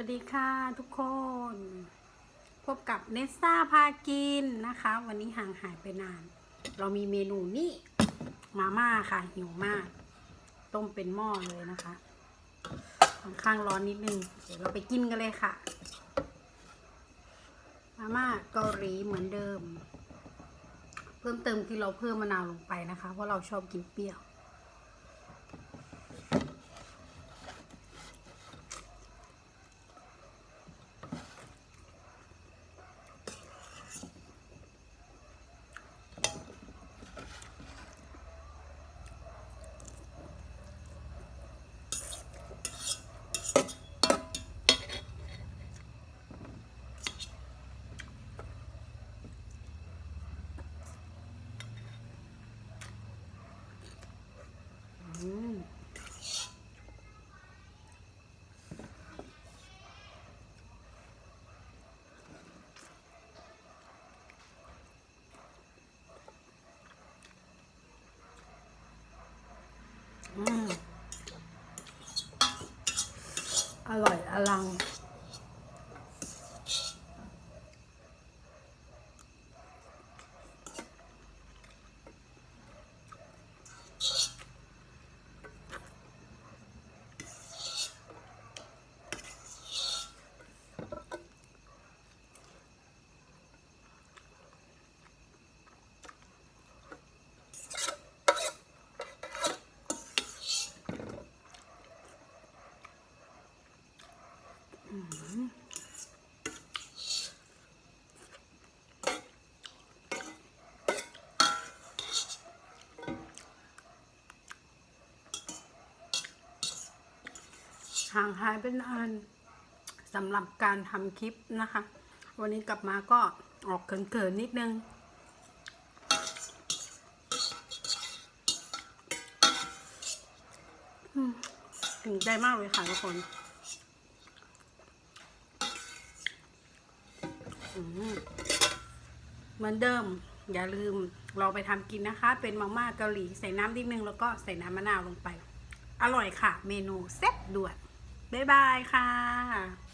วัสดีค่ะทุกคน พบกับเนสซ่าพากินนะคะ วันนี้ห่างหายไปนาน เรามีเมนูนี่มาม่าค่ะ หิวมาก ต้มเป็นหม้อเลยนะคะค่อนข้างร้อนนิดนึง เดี๋ยวเราไปกินกันเลยค่ะ มาม่าเกาหลีเหมือนเดิม เพิ่มเติมที่เราเพิ่มมะนาวลงไปนะคะ เพราะเราชอบกินเปรี้ยว อืมอืม อร่อยอลัง ห่างหายเป็นนานสำหรับการทำคลิปนะคะ วันนี้กลับมาก็ออกเขินๆนิดนึงอืมถึงใจมากเลยค่ะทุกคน อืม เหมือนเดิม อย่าลืมเราไปทำกินนะคะ เป็นมาม่าเกาหลีใส่น้ำนิดนึงแล้วก็ใส่น้ำมะนาวลงไป อร่อยค่ะ เมนูเซ็ตด่วน บ๊ายบายค่ะ